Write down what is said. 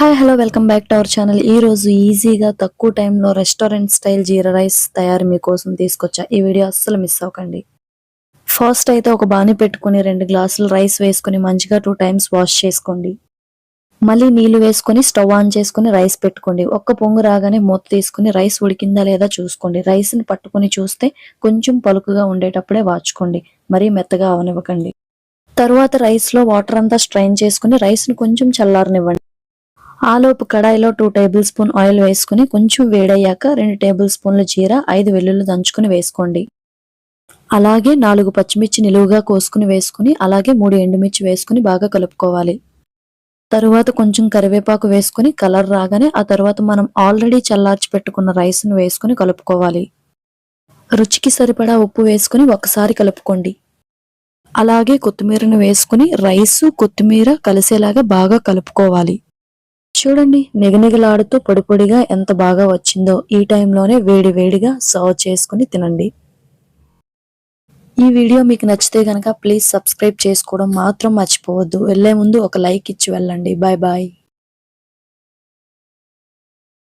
Hi hello welcome back to our channel. ఈ రోజు ఈజీగా తక్కువ టైంలో రెస్టారెంట్ స్టైల్ జీరా రైస్ తయారు మీకోసం తీసుకొచ్చా. ఈ వీడియో అస్సలు మిస్ అవ్వకండి. ఫస్ట్ అయితే ఒక బాణి పెట్టుకుని రెండు గ్లాసులు రైస్ వేసుకుని మంచిగా టూ టైమ్స్ వాష్ చేసుకోండి. మళ్ళీ నీళ్ళు వేసుకొని స్టవ్ ఆన్ చేసుకుని రైస్ పెట్టుకోండి. ఒక్క పొంగు రాగానే మూత తీసుకుని రైస్ ఉడికిందా లేదా చూసుకోండి. రైస్ని పట్టుకుని చూస్తే కొంచెం పలుకుగా ఉండేటప్పుడే వాచుకోండి. మరీ మెత్తగా అవనివ్వకండి. తర్వాత రైస్లో వాటర్ అంతా స్ట్రైన్ చేసుకుని రైస్ని కొంచెం చల్లారనివ్వండి. ఆలోపు కడాయిలో టూ టేబుల్ స్పూన్ ఆయిల్ వేసుకుని కొంచెం వేడయ్యాక రెండు టేబుల్ స్పూన్ల జీర ఐదు వెల్లుల్లి దంచుకుని వేసుకోండి. అలాగే నాలుగు పచ్చిమిర్చి నిలువుగా కోసుకుని వేసుకుని అలాగే మూడు ఎండుమిర్చి వేసుకుని బాగా కలుపుకోవాలి. తరువాత కొంచెం కరివేపాకు వేసుకుని కలర్ రాగానే ఆ తర్వాత మనం ఆల్రెడీ చల్లార్చి పెట్టుకున్న రైస్ను వేసుకుని కలుపుకోవాలి. రుచికి సరిపడా ఉప్పు వేసుకుని ఒకసారి కలుపుకోండి. అలాగే కొత్తిమీరను వేసుకుని రైసు కొత్తిమీర కలిసేలాగా బాగా కలుపుకోవాలి. చూడండి నిగనిగలాడుతూ పొడి పొడిగా ఎంత బాగా వచ్చిందో ఈ టైంలోనే వేడి వేడిగా సర్వ్ చేసుకుని తినండి. ఈ వీడియో మీకు నచ్చితే గనక ప్లీజ్ సబ్స్క్రైబ్ చేసుకోవడం మాత్రం మర్చిపోవద్దు. వెళ్ళే ముందు ఒక లైక్ ఇచ్చి వెళ్ళండి. Bye bye.